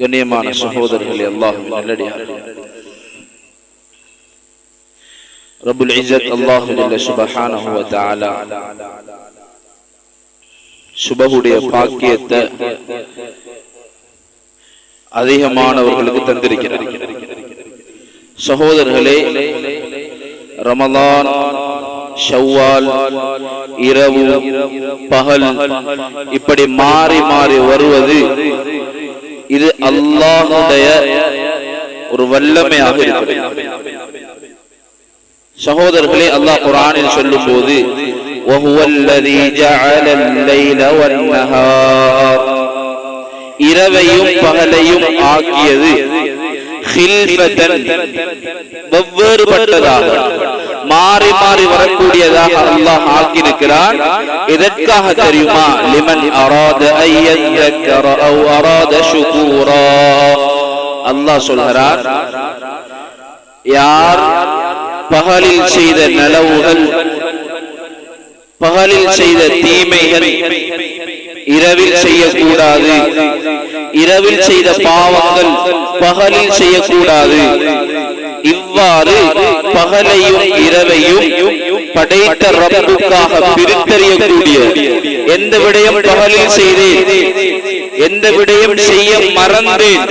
கண்ணியமான சகோதரர்களே நல்லடியார்களே. ரப்புல் இஸ்ஸத் அல்லாஹ் ஜல்ல சுப்ஹானஹு வ தஆலா. சுபஹுடைய பாக்கியத்தை அதிகமானவர்களுக்கு தந்திருக்கிறார். சகோதரர்களே ரமலான் ஷவ்வால் இரவு பகல் இப்படி மாறி மாறி வருவது ഇത് അള്ളാഹുடைய ஒரு வல்லமையாக இருக்கிறது சகோதரர்களே அல்லாஹ் குரானில் சொல்லும் போது இரவையும் பகலையும் ஆக்கியது வெவ்வேறுபட்டதாக மாறி மாறி வரக்கூடியதாக அல்லாஹ் ஆக்கியிருக்கிறான். இதற்காக தெரியுமா? லிமன் அராத அராத ஷுகூரா. அல்லாஹ் சொல்கிறார் யார் பகலில் செய்த நலவுகள் பகலில் செய்த தீமைகள் இரவில் செய்யக்கூடாது. இரவில் செய்த பாவங்கள் பகலில் செய்யக்கூடாது. இவ்வாறு பகலையும் இரவையும் படைத்த ரப்புக்காக பிரித்தறியக்கூடிய எந்த விடயம் பகலில் செய்தேன்? எந்த விடயம் செய்ய மறந்தேன்?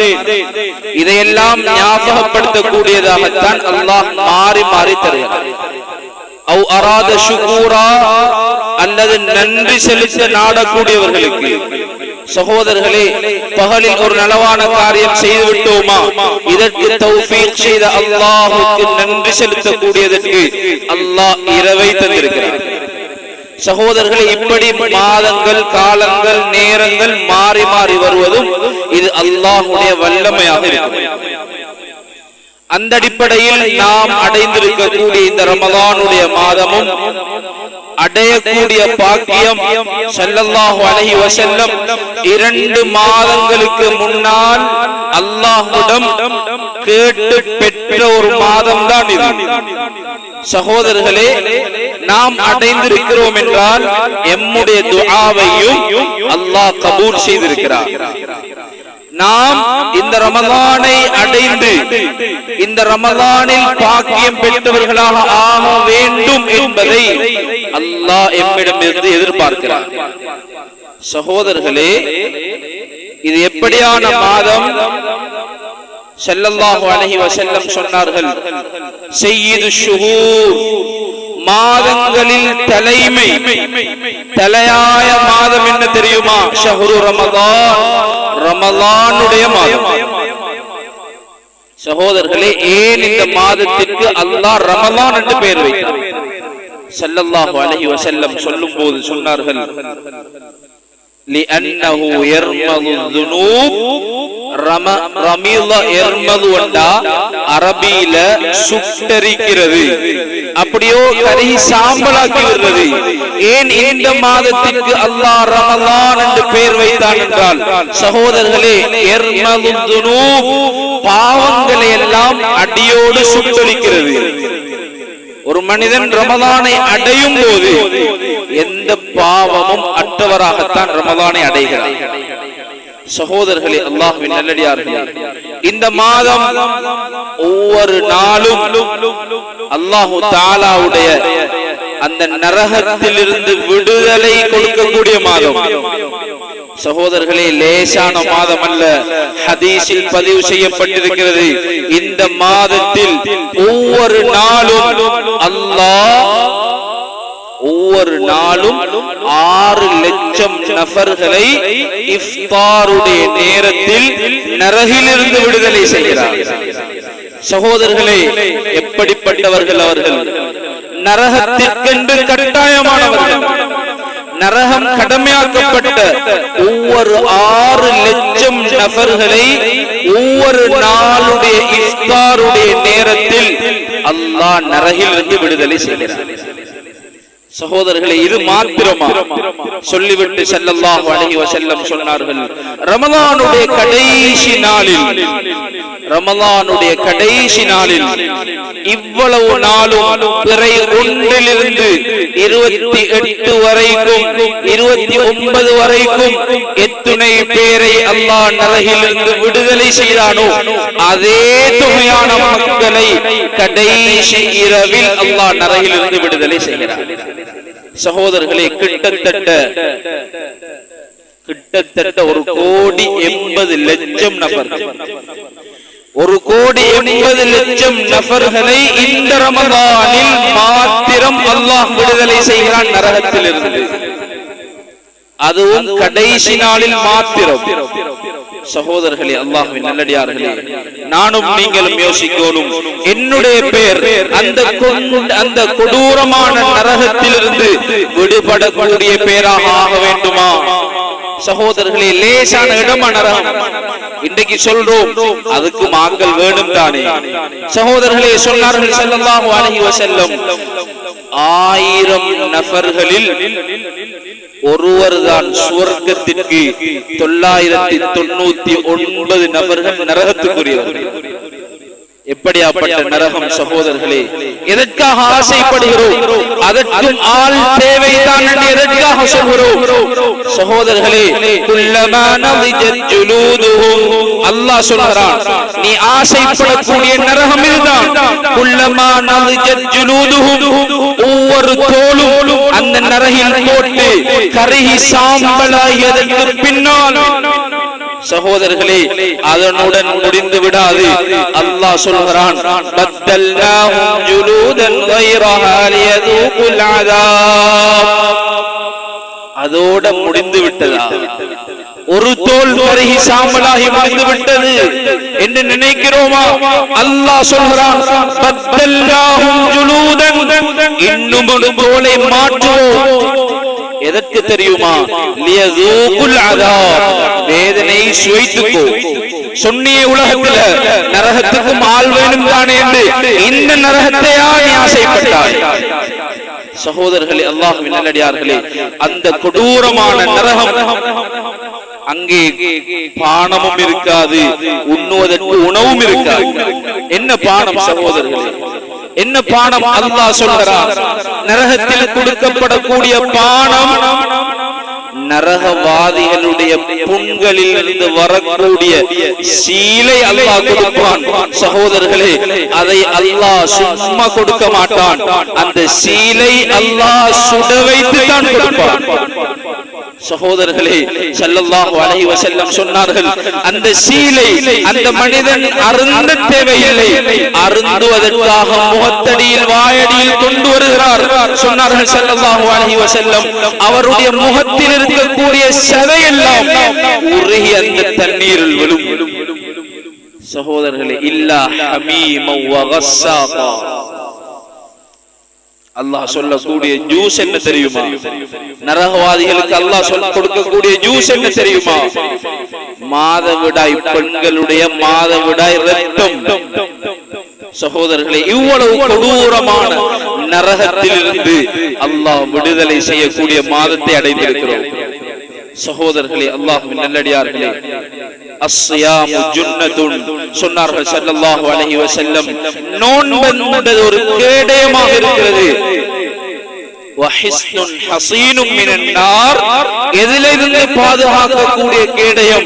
இதையெல்லாம் ஞாபகப்படுத்தக்கூடியதாகத்தான் அல்லாஹ் மாறி மாறி தருகிறார் அவ் அராத சுகூரா அல்லது நன்றி செலுத்த நாடக்கூடியவர்களுக்கு சகோதரர்களே பகலில் ஒரு நலவான காரியம் செய்து விட்டோமா? இதற்கு தௌஃபீக் செய்த அல்லாஹுக்கு நன்றி செலுத்தக்கூடியதற்கு அல்லாஹ் இரவை தந்திருக்கிறார் சகோதரர்களே இப்படி மாதங்கள் காலங்கள் நேரங்கள் மாறி மாறி வருவதும் இது அல்லாஹுடைய வல்லமையாக இருக்கும். அந்த அடிப்படையில் நாம் அடைந்திருக்கக்கூடிய இந்த ரமதானுடைய மாதமும் அடையக்கூடிய பாக்கியம் ஸல்லல்லாஹு அலஹி வசல்லம் இரண்டு மாதங்களுக்கு முன்னால் அல்லாஹுடம் கேட்டு பெற்ற ஒரு மாதம் தான் இது. சகோதரர்களே நாம் அடைந்திருக்கிறோம் என்றால் எம்முடைய துஆவையும் அல்லாஹ் கபூல் செய்திருக்கிறார். நாம் இந்த ரமலானை அடைந்து இந்த ரமலானில் பாக்கியம் பெற்றவர்களாக ஆக வேண்டும் என்பதை அல்லாஹ் எம்மிடமிருந்து எதிர்பார்க்கிறார். சகோதரர்களே இது எப்படியான மாதம்? ஸல்லல்லாஹு அலைஹி வஸல்லம் சொன்னார்கள் சையீது ஷுஹூர். மாதங்களில் தலைமை தலையாய மாதம் என்ன தெரியுமா? ஷஹ்ரு ரமதான். ரமலானுடைய மாதம். சகோதரர்களே ஏன் இந்த மாதத்திற்கு அல்லாஹ் ரமலான் என்று பெயர் வைத்தார் ஸல்லல்லாஹு செல்லம் சொல்லும் போது சொன்னார்கள் ലിഅന്നഹു യർമദു ദുനൂബ്. റമ റമീള യർമദു എന്ന അറബിയില சுட்டரிக்கிறது அப்படியோ கருகி சாம்பலாக்கி விடுறது ஏன் இந்த மாதத்திற்கு அல்லாஹ் ரமலான் என்று பெயர் வைத்தான் என்றால் சகோதரர்களே பாவங்களை எல்லாம் அடியோடு சுட்டரிக்கிறது ஒரு மனிதன் ரமதானை அடையும் போது எந்த பாவமும் அற்றவராகத்தான் ரமதானை அடைகிறார் சகோதரர்களே அல்லாஹுவின் நல்லடியார்களே இந்த மாதம் ஒவ்வொரு நாளும் அல்லாஹு தாலாவுடைய அந்த நரகத்திலிருந்து விடுதலை கொடுக்கக்கூடிய மாதம். சகோதரர்களே லேசான மாதம் அல்ல ஹதீஸில் பதிவு செய்யப்பட்டிருக்கிறது. இந்த மாதத்தில் ஒவ்வொரு நாளும் அல்லாஹ் ஒவ்வொரு நாளும் ஆறு லட்சம் நபர்களை இஃப்தாருடைய நேரத்தில் நரகிலிருந்து விடுதலை செய்கிறார். சகோதரர்களே எப்படிப்பட்டவர்கள் அவர்கள்? நரகத்திற்கென்று கட்டாயமானவர்கள். நரகம் கடமையாக்கப்பட்ட ஒவ்வொரு ஆறு லட்சம் நபர்களை ஒவ்வொரு நாளுடைய இஸ்தாருடைய நேரத்தில் அல்லாஹ் நரகிலிருந்து விடுதலை செய்கிறார் சகோதரர்களே இது மாத்திரமா? சொல்லிவிட்டு ஸல்லல்லாஹு அலைஹி வஸல்லம் சொன்னார்கள் ரமலானுடைய கடைசி நாளில் ரமலானுடைய கடைசி நாளில் இவ்வளவு நாளும் பிறை ஒன்றிலிருந்து இருபத்தி எட்டு வரைக்கும் இருபத்தி ஒன்பது வரைக்கும் எத்துணை பேரை அல்லாஹ் நரகிலிருந்து விடுதலை செய்தானோ அதே தொகையான மக்களை கடைசி இரவில் அல்லாஹ் நரகிலிருந்து விடுதலை செய்கிறார் சகோதரர்களே கிட்டத்தட்ட கிட்டத்தட்ட ஒரு கோடி எண்பது லட்சம் நபர்கள். ஒரு கோடி எண்பது லட்சம் நபர்களை இந்த ரமதானில் மாத்திரம் அல்லாஹ் விடுதலை செய்கிறான் நரகத்திலிருந்து. அதுவும் கடைசி நாளில் மாத்திரம். சகோதரர்களே அல்லாஹுவின் நல்லடியார்களே நானும் நீங்களும் யோசிக்கணும் என்னுடைய பேர் அந்த அந்த கொடூரமான நரகத்திலிருந்து விடுபடக்கூடிய பேராக ஆக வேண்டுமா? சகோதரர்களே லேசான இடமா நரகம். இன்றைக்கு சொல்றோம் அதுக்கு மாங்கள் வேணும் தானே. சகோதரர்களே சொன்னார்கள் ஸல்லல்லாஹு அலைஹி வஸல்லம் ஆயிரம் நபர்களில் ஒருவர்தான் சுவர்க்கத்திற்கு தொள்ளாயிரத்தி தொண்ணூத்தி ஒன்பது நபர்கள் நரகத்துக்குரியவர்கள். எப்படியாப்பட்ட நரகம் சகோதரர்களே? எதற்காக ஆசைப்படுகிறோம்? அதற்கும் ஆள் தேவைதான் என்று எதற்காக சொல்கிறோம்? சகோதரர்களே குல்லமா நதிஜத் அல்லாஹ் சொல்கிறான் நீ ஆசைப்படக்கூடிய நரகம் ஒவ்வொரு தோலும் அந்த நரகில் போட்டு கருகி சாம்பலாகியதற்கு பின்னால். சகோதரர்களே அதனுடன் முடிந்து விடாது. அல்லாஹ் சொல்கிறான் பத்தல்னாஹும் ஜுலூதன் கைரஹா லியதூகுல் அதோட முடிந்து விட்டதா? ஒரு தோல் கருகி சாம்பலாகி வாழ்ந்து விட்டது என்று நினைக்கிறோமா? அல்லாஹ் சொல்கிறான் இன்னும் ஒரு தோலை மாற்றுவோம். எதற்கு தெரியுமா? வேதனை சுவைத்துக்கோ. சொன்னிய உலகத்துல நரகத்துக்கும் ஆள் வேணும் தானே என்று இந்த நரகத்தையா நீ ஆசைப்பட்டாய் சகோதரர்களே அல்லாஹ் நல்லடியார்களே அந்த கொடூரமான நரகம் அங்கே பானமும் இருக்காது உண்ணுவதற்கு உணவும் இருக்காது. என்ன பானம் சகோதரர்களே? என்ன பானம் அல்லாஹ் சொல்கிறார் நரகத்தில் கொடுக்கப்படக்கூடிய பானம் நரகவாதிகளுடைய புண்களில் இருந்து வரக்கூடிய சீலை அல்லாஹ் கொடுப்பான். சகோதரர்களே அதை அல்லாஹ் சும்மா கொடுக்க மாட்டான். அந்த சீலை அல்லாஹ் சுட வைத்து தான் கொடுப்பான். சகோதரர்களே ஸல்லல்லாஹு அலைஹி வஸல்லம் சொன்னார்கள் அந்த சீலை அந்த மனிதன் அருந்த தேவையில்லை. அருந்துவதற்காக முகத்தடியில் வாயடியில் கொண்டு வருகிறார். சொன்னார்கள் ஸல்லல்லாஹு அலைஹி வஸல்லம் அவருடைய முகத்தில் இருக்கக்கூடிய சதையெல்லாம் உருகி அந்த தண்ணீரில் விழும். சகோதரர்களே இல்லா ஹமீம வகஸ்ஸாகா அல்லாஹ் சொல்லக்கூடிய ஜூஸ் என்ன தெரியுமா? நரகவாதிகளுக்கு அல்லாஹ் சொல்ல கொடுக்கக்கூடிய ஜூஸ் என்ன தெரியுமா? மாதவிடாய் பெண்களுடைய மாதவிடாய் ரத்தம் சகோதரர்களே இவ்வளவு கொடூரமான நரகத்திலிருந்து அல்லாஹ் விடுதலை செய்யக்கூடிய மாதத்தை அடைந்திருக்கிறோம். சகோதரர்களே அல்லாஹ்வின் நல்லடியார்களே அஸ்யாமு ஜுன்னதுன் சொன்னார்கள் ஸல்லல்லாஹு அலைஹி வஸல்லம் நோன்பு என்பது ஒரு கேடயமாக இருக்கிறது. வஹிஸ்னுன் ஹசீனும் மினன் நார் எதிலிருந்து பாதுகாக்கக்கூடிய கேடயம்?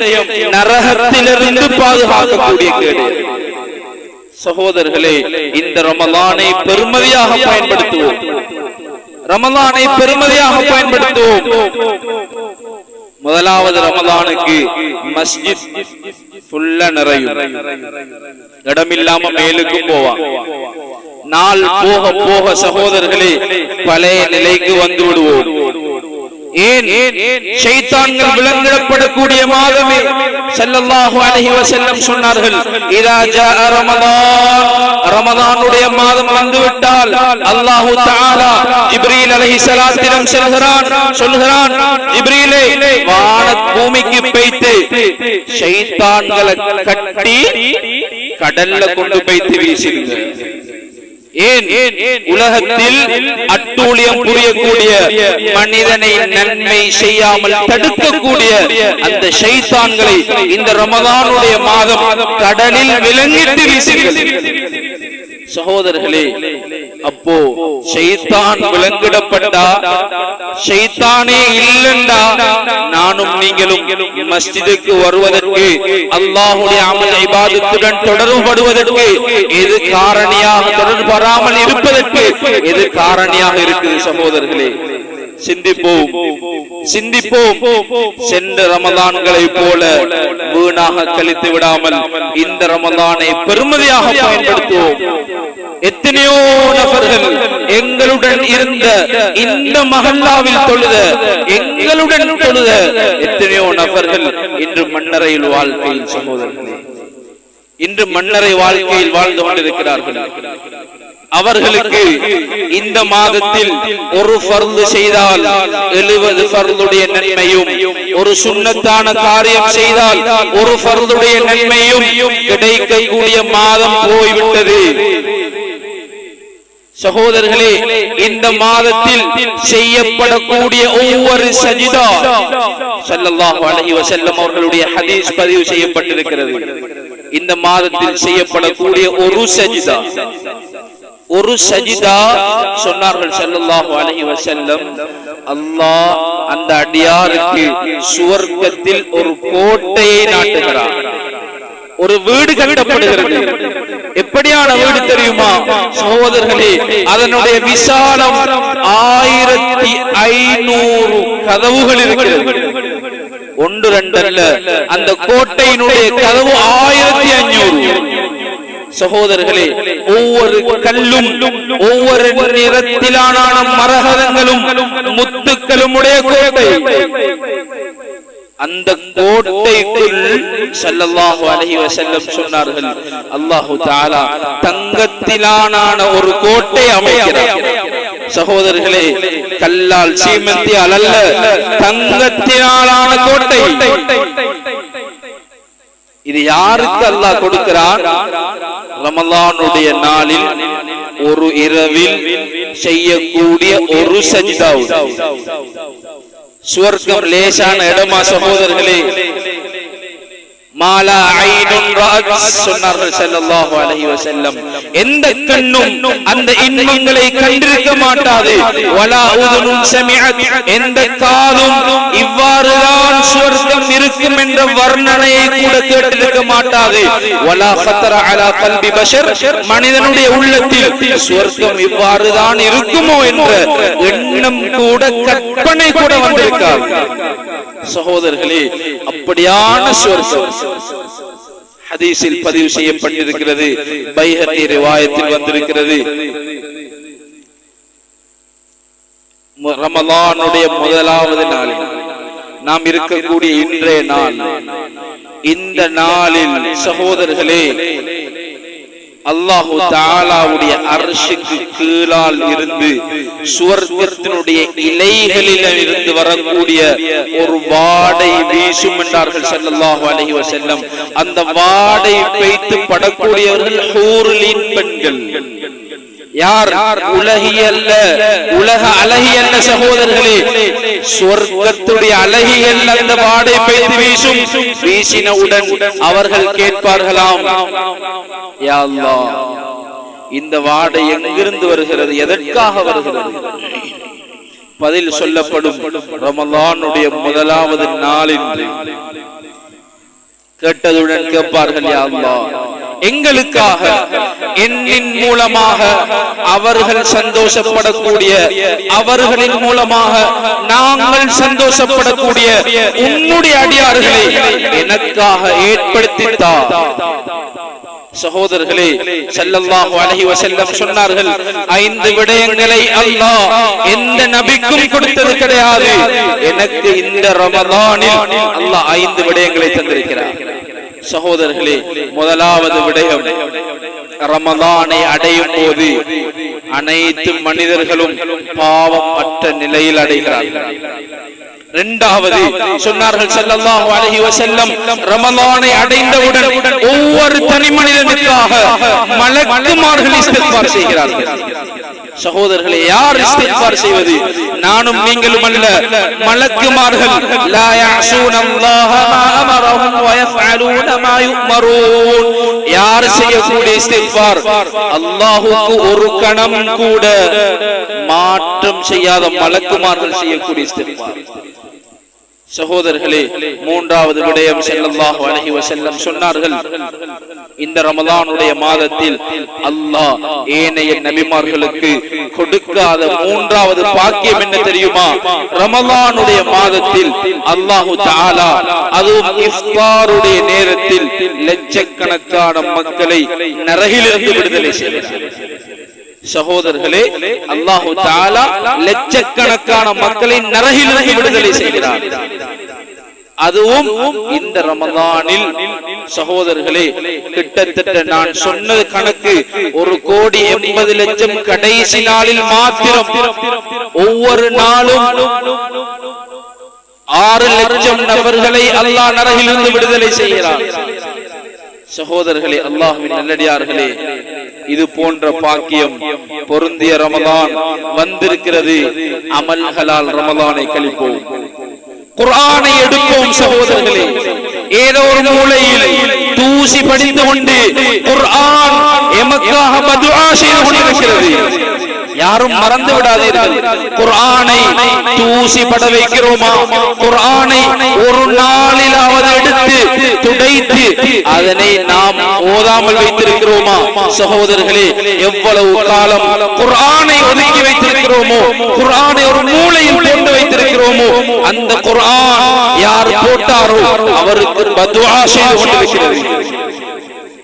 நரகத்திலிருந்து பாதுகாக்கக்கூடிய கேடயம். சகோதரர்களே இந்த ரமலானை பெருமதியாக பயன்படுத்துவோம். ரமலானை பெருமதியாக பயன்படுத்துவோம். முதலாவது ரமலானுக்கு மஸ்ஜித் ஃபுல்லா நிறையும் இடமில்லாம மேலுக்கும் போவா நாள் போக போக சகோதரர்களே பழைய நிலைக்கு வந்து விடுவோம் ஏன் ஷைத்தான்கள் விலங்கிடப்படக்கூடிய மாதமே ஸல்லல்லாஹு அலைஹி வஸல்லம் சொன்னார்கள் இதா ஜாஅ ரமதான். ரமதானுடைய மாதம் வந்து விட்டால் அல்லாஹ் தஆலா ஜிப்ரீல் அலைஹிஸ்ஸலாத்திடம் செல்கிறான் சொல்கிறான் பூமிக்கு ஷைத்தான்களை கட்டி கடல்ல கொண்டு போய்த்து வீசிடுங்க ஏன் உலகத்தில் அட்டூழியம் புரியக்கூடிய மனிதனை நன்மை செய்யாமல் தடுக்கக்கூடிய அந்த சைத்தான்களை இந்த ரமதானுடைய மாதம் கடலில் விளங்கிட்டு வீசுகிறது. சகோதரர்களே அப்போ ஷைத்தான் விலங்கிடப்பட்டா? ஷைத்தானே இல்லண்டா. நானும் நீங்களும் மஸ்ஜிதுக்கு வருவதற்கு அல்லாஹுடைய அமல் இபாதத்துடன் தொடர்புபடுவதற்கு எது காரணியாக தொடர்பு வராமல் இருப்பதற்கு எது காரணியாக இருக்குது சகோதரர்களே? சிந்திப்போம். சிந்திப்போம். சென்ற ரமதான்களை போல வீணாக கழித்து விடாமல் இந்த ரமதானை பெருமதியாக பயன்படுத்துவோம். எத்தனையோ நபர்கள் எங்களுடன் இருந்த இந்த மகல்லாவில் தொழுத எங்களுடன் தொழுத எத்தனையோ நபர்கள் இன்று மன்னரையில் வாழ்க்கையில் சகோதரர்களே இன்று மன்னரை வாழ்க்கையில் வாழ்ந்து கொண்டிருக்கிறார்கள். அவர்களுக்கு இந்த மாதத்தில் ஒரு பருந்து செய்தால் எழுபது பருந்துடைய நன்மையும் ஒரு சுண்ணத்தான காரியம் செய்தால் ஒரு பருந்துடைய நன்மையும் கிடைக்கக்கூடிய மாதம் போய்விட்டது சகோதரர்களே இந்த மாதத்தில் செய்யப்படக்கூடிய ஒவ்வொரு சஜிதா ஸல்லல்லாஹு அலைஹி வஸல்லம் அவர்களுடைய ஹதீஸ் பதிவு செய்யப்பட்டிருக்கிறது இந்த மாதத்தில் செய்யப்படக்கூடிய ஒரு சஜிதா ஒரு சஜிதா சொன்னார்கள் ஸல்லல்லாஹு அலைஹி வஸல்லம். அல்லாஹ் அந்த அடியாருக்கு சுவர்க்கத்தில் ஒரு கோட்டையை நாட்டுகிறார். ஒரு வீடு கட்டப்படுகிறது. எப்படியான வீடு தெரியுமா? சகோதரர்களே அதனுடைய விசாலம் ஆயிரத்தி ஐநூறு கதவுகள் இருக்கிறது. ஒன்று ரெண்டல்ல அந்த கோட்டையினுடைய கதவு ஆயிரத்தி ஐநூறு. சகோதரர்களே ஒவ்வொரு கல்லும் ஒவ்வொரு நிறத்திலான மரகதங்களும் முத்துக்களும் உடைய கோட்டை. அந்த கோட்டைக்குள் ஸல்லல்லாஹு அலைஹி வஸல்லம் சொன்னார்கள் அல்லாஹு தஆலா தங்கத்திலான ஒரு கோட்டை அமைக்கிறார். சகோதரர்களே கல்லால் சீமெந்தியால் அல்ல தங்கத்தினாலான கோட்டை. இது யாருக்கு அல்லாஹ் கொடுக்கிறான்? ரமலானுடைய நாளில் ஒரு இரவில் செய்யக்கூடிய ஒரு சஜிதாவு சுவர்க்கம் லேசான இடமா சகோதரர்களே மாலா ஐனுன் ரஅத் சொன்னார்கள் ஸல்லல்லாஹு அலைஹி வஸல்லம் எந்த கண்ணும் அந்த இன்பங்களை கண்டிருக்க மாட்டாது எந்த காதும் இவ்வாறுதான் சுவர்க்கம் இருக்கும் என்ற வர்ணனையை கூட கேட்டிருக்க மாட்டாது மனிதனுடைய உள்ளத்தில் சுவர்க்கம் இவ்வாறுதான் இருக்குமோ என்ற எண்ணம் கூட கற்பனை கூட வந்திருக்காது சகோதரர்களே அப்படியான சுவர்க்கம் ஹதீஸில் பதிவு செய்யப்பட்டிருக்கிறது. பைஹத்தி ரிவாயத்தில் வந்திருக்கிறது. ரமலானுடைய முதலாவது நாளில் நாம் இருக்கக்கூடிய இன்றைய நாள். இந்த நாளில் சகோதரர்களே அல்லாஹு தாலாவுடைய அரசுக்கு கீழால் இருந்து சுவர்க்கத்தினுடைய இலைகளில் இருந்து வரக்கூடிய ஒரு வாடை வீசும் என்றார்கள் செல்லல்லாஹு அலஹி வசல்லம் அந்த வாடை வைத்து படக்கூடியவர்கள் பெண்கள். யார் உலகியல்ல உலக அழகியல்ல சகோதரர்களே சொர்க்கத்துடைய அழகியல் அந்த வாடை பெய்து வீசும் வீசினவுடன் அவர்கள் கேட்பார்களாம். இந்த வாடை எங்கிருந்து வருகிறது எதற்காக வருகிறது? பதில் சொல்லப்படும் ரமலானுடைய முதலாவது நாளில். கேட்டதுடன் கேட்பார்கள் யா அல்லாஹ். எங்களுக்காக என்னின் மூலமாக அவர்கள் சந்தோஷப்படக்கூடிய அவர்களின் மூலமாக நாங்கள் சந்தோஷப்படக்கூடிய உன்னுடைய அடியார்களை எனக்காக ஏற்படுத்தித்தார் சகோதரர்களே ஸல்லல்லாஹு அலைஹி வசல்லம் சொன்னார்கள் ஐந்து விடயங்களை அல்லாஹ் எந்த நபிக்கும் கொடுத்தது கிடையாது. எனக்கு இந்த ரமதானில் அல்லாஹ் ஐந்து விடயங்களை தந்திருக்கிறார். சகோதரர்களே முதலாவது விடயம் ரமதானை அடையும் போது அனைத்து மனிதர்களும் பாவம் அற்ற நிலையில் அடைகிறார்கள். இரண்டாவது சொன்னார்கள் ஸல்லல்லாஹு அலைஹி வஸல்லம் ரமலானை அடைந்தவுடன் ஒவ்வொரு தனி மனிதனுக்காக மலக்குமார்கள் இஸ்திக்பார் செய்கிறார்கள். சகோதரர்களே யார் இஸ்திக்பார் செய்வது? நானும் நீங்களும் அல்ல. மலக்குமார்கள் லா யஅஸூன அல்லாஹ மா அமரஹும் வ யஃஅலூன மா யுமரூன் யார் செய்யக்கூடிய இஸ்திக்பார் அல்லாஹ்வுக்கு ஒரு கணம் கூட மாற்றம் செய்யாத மலக்குமார்கள் செய்யக்கூடிய இஸ்திக்பார் சகோதரர்களே மூன்றாவது விடயம் ஸல்லல்லாஹு அலைஹி வஸல்லம் சொன்னார்கள். இந்த ரமலானுடைய மாதத்தில் அல்லாஹ் ஏனைய நபிமார்களுக்கு கொடுக்காத மூன்றாவது பாக்கியம் என்ன தெரியுமா? ரமலானுடைய மாதத்தில் அல்லாஹு தாலா அதுவும் இஃப்தாருடைய நேரத்தில் லட்சக்கணக்கான மக்களை நரகிலிருந்து விடுதலை செய்கிறார். சகோதரர்களே அல்லாஹு தாலா லட்சக்கணக்கான மக்களை நரகிலிருந்து விடுதலை செய்கிறார் அதுவும் இந்த ரமதானில். சகோதரர்களே கிட்டத்தட்ட நான் சொன்னது கணக்கு ஒரு கோடி எண்பது லட்சம் கடைசி நாளில் மாத்திரம். ஒவ்வொரு நாளும் ஆறு லட்சம் நபர்களை அல்லாஹ் நரகிலிருந்து விடுதலை செய்கிறார் சகோதரர்களே அல்லாஹுவின் நல்லடியார்களே இது போன்ற பாக்கியம் பொருந்திய ரமதான் வந்திருக்கிறது. அமல்களால் ரமதானை கழிப்போம். குர்ஆனை எடுப்போம் சகோதரர்களே. ஏதோ ஒரு மூலையில் தூசி படித்து கொண்டு குர்ஆன் எமக்காக பதுவா செய்து கொண்டிருக்கிறது. யாரும் மறந்து விடாதீர்கள் குர்ஆனை தூசி பட வைக்கிறோமா? குர்ஆனை ஒரு நாளிலாவது எடுத்து துடைத்து அதனை நாம் ஓதாமல் வைத்திருக்கிறோமா? சகோதரர்களே எவ்வளவு காலம் குர்ஆனை ஒதுக்கி வைத்திருக்கிறோமோ? குர்ஆனை ஒரு மூலையில் போட்டு வைத்திருக்கிறோமோ? அந்த குர்ஆன் யார் போட்டாரோ அவருக்கு பதுஆ செய்து கொண்டிருக்கிறது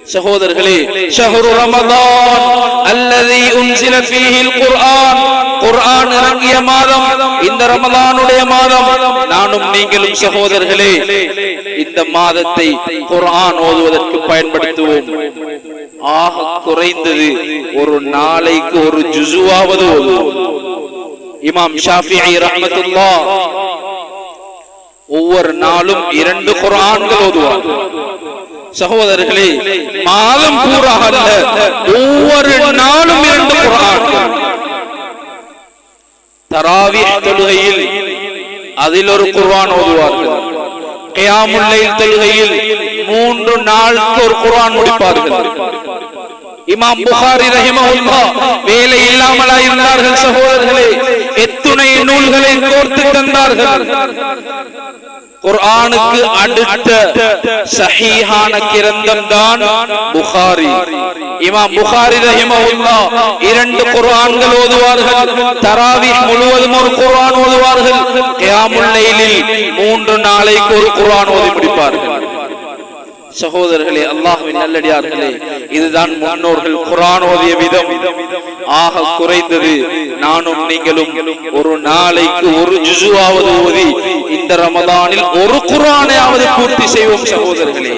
சகோதரர்களே ஷஹ்ரு ரமலான் அல்லதி உன்சில ஃபீஹில் குர்ஆன் குர்ஆன் இறங்கிய மாதம் இந்த ரமலானுடைய மாதம் நானும் நீங்களும் சகோதரர்களே இந்த மாதத்தை குர்ஆன் ஓதுவதற்கு பயன்படுத்துவோம். ஆக குறைந்தது ஒரு நாளைக்கு ஒரு ஜுசுவாவது ஓதுவோம் இமாம் ஷாஃபிஐ ரஹ்மத்துல்லாஹ் ஒவ்வொரு நாளும் இரண்டு குர்ஆன்கள் ஓதுவார் சகோதரர்களே மாதம் பூராக அல்ல ஒவ்வொரு நாளும் இரண்டு குர்ஆன். தராவிஹ் தொழுகையில் அதில் ஒரு குர்ஆன் ஓதுவார்கள். கியாமுல்லைல் தொழுகையில் மூன்று நாளுக்கு ஒரு குர்ஆன் முடிப்பார்கள். இமாம் புகாரி ரஹிமஹுல்லா வேலை இல்லாமலா இருந்தார்கள் சகோதரர்களே எத்துணை நூல்களை கோர்த்து தந்தார்கள். குர்ஆனுக்கு அடுத்த சஹீஹான கிரந்தம் தான் புகாரி இமாம் புகாரி ரஹிமஹுல்லா இரண்டு குர்ஆன்கள் ஓதுவார்கள் தராவீஹ் முழுவதும் ஒரு குர்ஆன் ஓதுவார்கள் கியாமுல் லைலில் மூன்று நாளைக்கு ஒரு குர்ஆன் ஓதி முடிப்பார்கள் சகோதரர்களே அல்லாஹுவின் நல்லடியார்களே இதுதான் முன்னோர்கள் குரான் ஓதிய விதம். ஆக குறைந்தது நானும் நீங்களும் ஒரு நாளைக்கு ஒரு ஜுசுவாவது ஓதி இந்த ரமதானில் ஒரு குரானையாவது பூர்த்தி செய்வோம் சகோதரர்களே.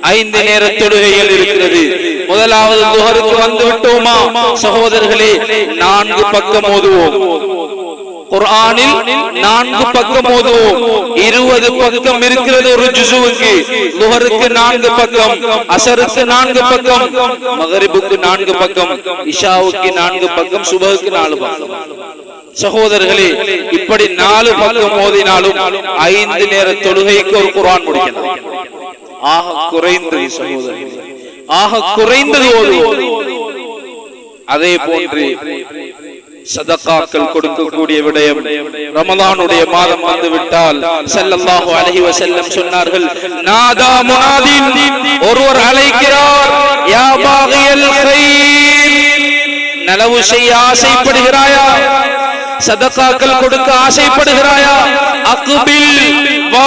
ஐந்து நேர தொழுகைகள் இருக்கிறது. முதலாவது துகருக்கு வந்து விட்டோமா? சகோதரர்களே நான்கு பக்கம் ஓதுவோம். குர்ஆனில் நான்கு பக்கம் ஓதுவோம். இருபது பக்கம் இருக்கிறது ஒரு ஜுசுவுக்கு லுஹருக்கு நான்கு பக்கம் அசருக்கு நான்கு பக்கம் மகரிபுக்கு நான்கு பக்கம் இஷாவுக்கு நான்கு பக்கம் சுபகுக்கு நாலு பக்கம். சகோதரர்களே இப்படி நாலு பக்கம் ஓதினாலும் ஐந்து நேர தொழுகைக்கு ஒரு குர்ஆன் முடிக்கலாம் ஆக குறைந்தது. சகோதரர்களே. ஆக குறைந்தது ஓதுவோம். அதே போன்று சதக்காக்கள் கொடுக்கக்கூடிய விடயம். ரமலானுடைய மாதம் வந்து விட்டால் ஸல்லல்லாஹு அலைஹி வஸல்லம் சொன்னார்கள் நாதா முனாதின் ஒருவர் அழைக்கிறார் யா பாகியல் நலவு செய்ய ஆசைப்படுகிறாயா? சதக்காக்கள் கொடுக்க ஆசைப்படுகிறாயா? அக்குபில் வா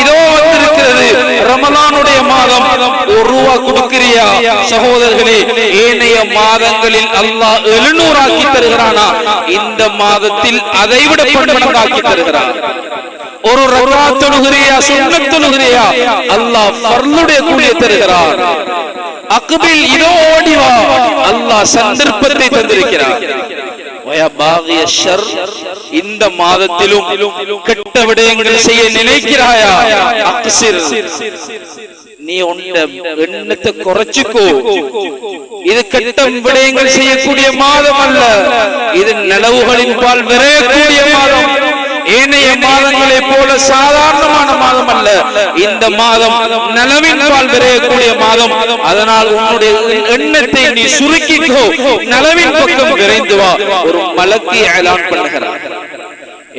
இதோ வந்திருக்கிறது. ரமலானுடைய மாதம். ஒரு ரூபா கொடுக்கிறியா? சகோதரர்களே ஏனைய மாதங்களில் அல்லாஹ் எழுநூறு ஆக்கி தருகிறானா? இந்த மாதத்தில் அதை விட பன்மடங்காக்கி தருகிறான். ஒரு ரகா தொழுகிறியா? சுண்ணத் தொழுகிறியா? அல்லாஹ் ஃபர்லுடைய கூலியை தருகிறான். அக்பில் இதோ ஓடிவா அல்லாஹ் சந்தர்ப்பத்தை தந்திருக்கிறார் இந்த மாதத்திலும் கெட்ட விடயங்கள் செய்ய நினைக்கிறாயா? நீ உன்ன எண்ணத்தை குறைச்சுக்கோ. இது கெட்ட விடயங்கள் செய்யக்கூடிய மாதம் அல்ல. இது நிலவுகளின் பால் விரையக்கூடிய மாதம். ஏனைய மாதங்களை போல சாதாரணமான மாதம் அல்ல இந்த மாதம் நலவின் பால் விரையக்கூடிய மாதம். அதனால் உன்னுடைய எண்ணத்தை நீ சுருக்கிக்கோ. நலவின் பக்கம் விரைந்து வா. ஒரு மலக்கை ஏலான் பண்ணுகிறார்.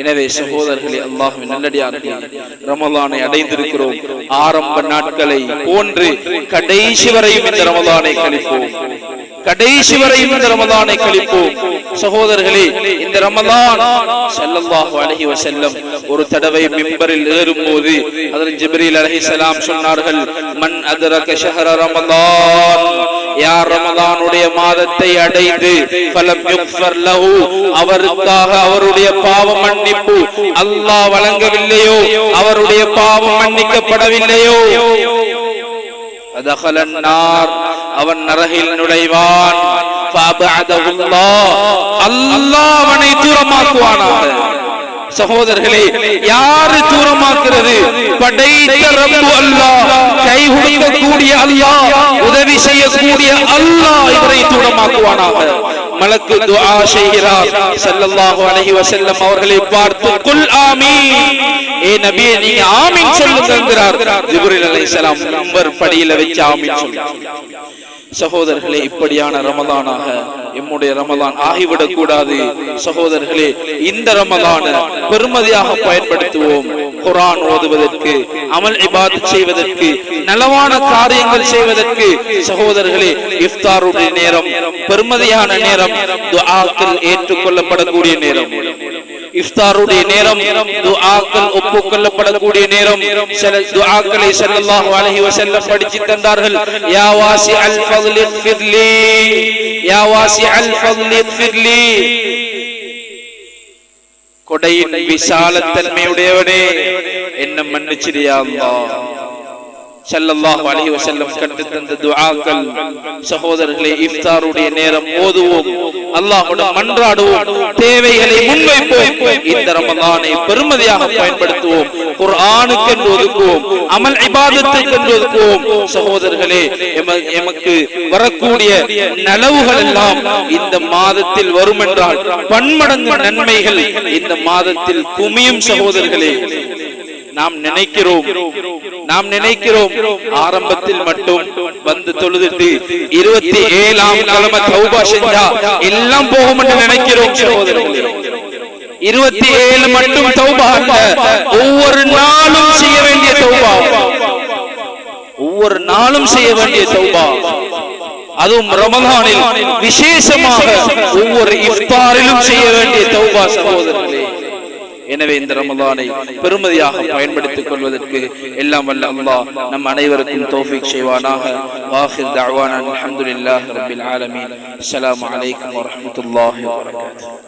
எனவே சகோதரர்களே அல்லாஹுவின் நல்லடியார்களே ரமலானை அடைந்திருக்கிறோம். ஆரம்ப நாட்களை போன்று கடைசி வரையும் இந்த ரமலானை கழிப்போம். கடைசி வரையும் இந்த ரமலானை கழிப்போம். சகோதரர்களே இந்த ரமலான் ஸல்லல்லாஹு அலைஹி வஸல்லம் ஒரு தடவை மிம்பரில் ஏறும்போது அதில் ஜிப்ரீல் அலைஹிஸ்ஸலாம் சொன்னார்கள் மன் அத்ரக ஷஹர ரமலான் யார் ரமலானுடைய மாதத்தை அடைந்து ஃபலம் யுக்ஃபர் லஹு. அவருக்காக அவருடைய பாவ மன்னிப்பு அல்லாஹ் வழங்கவில்லையோ? அவருடைய பாவம் மன்னிக்கப்படவில்லையோ? அவன் நரகில் நுழைவான் அல்லாஹ் தூரமாக்குவானாக சகோதரர்களே யாரு தூரமாக்குறது படைத்த அல்லாஹ் கை உடைக்கக்கூடிய அல்லாஹ் உதவி செய்யக்கூடிய அல்லாஹ் இவரை தூரமாக்குவானாக மலக்கு துஆ செய்கிறார். ஸல்லல்லாஹு அலைஹி வஸல்லம் அவர்களை பார்த்து குல் ஆமீன். ஏ நபியே நீங்க ஆமீன் சொல்லுங்க ஜிப்ரீல் அலைஹிஸ்ஸலாம் நம்பர் படியில வச்சு ஆமீன் சொல்லுங்க. சகோதரர்களே இப்படியான ரமதானாக எம்முடைய ரமதான் ஆகிவிடக் கூடாது சகோதரர்களே இந்த ரமதான பெருமதியாக பயன்படுத்துவோம். குரான் ஓதுவதற்கு அமல் இபாத் செய்வதற்கு நலவான காரியங்கள் செய்வதற்கு. சகோதரர்களே இஃப்தாருடைய நேரம் பெருமதியான நேரம் ஏற்றுக்கொள்ளப்படக்கூடிய நேரம். இஃப்தாருடைய நேரம் துஆக்கள் ஒப்புக்கொள்ளப்படக்கூடிய நேரம். சில துஆக்களை ஸல்லல்லாஹு அலைஹி வஸல்லம் படித்து தந்தார்கள். யா வாசி அல் ஃபضل ஃபிர்லி யா வாசி அல் ஃபضل ஃபிர்லி കൊടയിൽ വിശാലത്തന്മയുടേവനെ എന്നെ മന്നിച്ചിരിയാ அல்லாஹ் ஸல்லல்லாஹு அலைஹி வஸல்லம் கற்று தந்த துஆக்கள். சகோதரர்களே இஃப்தாருடைய நேரம் ஓதுவோம் அல்லாஹ்வுடன் மன்றாடுவோம். தேவைகளை முன்வைப்போம். இந்த ரமலானை பெருமதியாக பயன்படுத்துவோம். குர்ஆனுக்கு என்று ஒதுக்குவோம். அமல் இபாதத்துக்கு என்று ஒதுக்குவோம். சகோதரர்களே எமக்கு வரக்கூடிய நலவுகள் எல்லாம் இந்த மாதத்தில் வரும் என்றால் பன்மடங்கு நன்மைகள் இந்த மாதத்தில் குமியும் சகோதரர்களே. நாம் நினைக்கிறோம். நாம் நினைக்கிறோம். ஆரம்பத்தில் மட்டும் வந்து தொழுதுட்டு இருபத்தி ஏழாம் கிழமை தௌபா செஞ்சா எல்லாம் போகும் என்று நினைக்கிறோம். இருபத்தி ஏழு மட்டும் தௌபா ஒவ்வொரு நாளும் செய்ய வேண்டிய தௌபா. ஒவ்வொரு நாளும் செய்ய வேண்டிய தௌபா. அதுவும் ரமதானில் விசேஷமாக ஒவ்வொரு இஃப்தாரிலும் செய்ய வேண்டிய தௌபா சகோதரர்களே. எனவே இந்த ரமலானை பெருமதியாக பயன்படுத்திக் கொள்வதற்கு எல்லாம் வல்ல அல்லாஹ் நம் அனைவருக்கும் தௌஃபீக் செய்வானாக வாஹிர் தஅவானா அல்ஹம்துலில்லாஹி ரப்பில் ஆலமீன் அஸ்ஸலாமு அலைக்கும் வரஹ்மத்துல்லாஹி வபரகாத்துஹு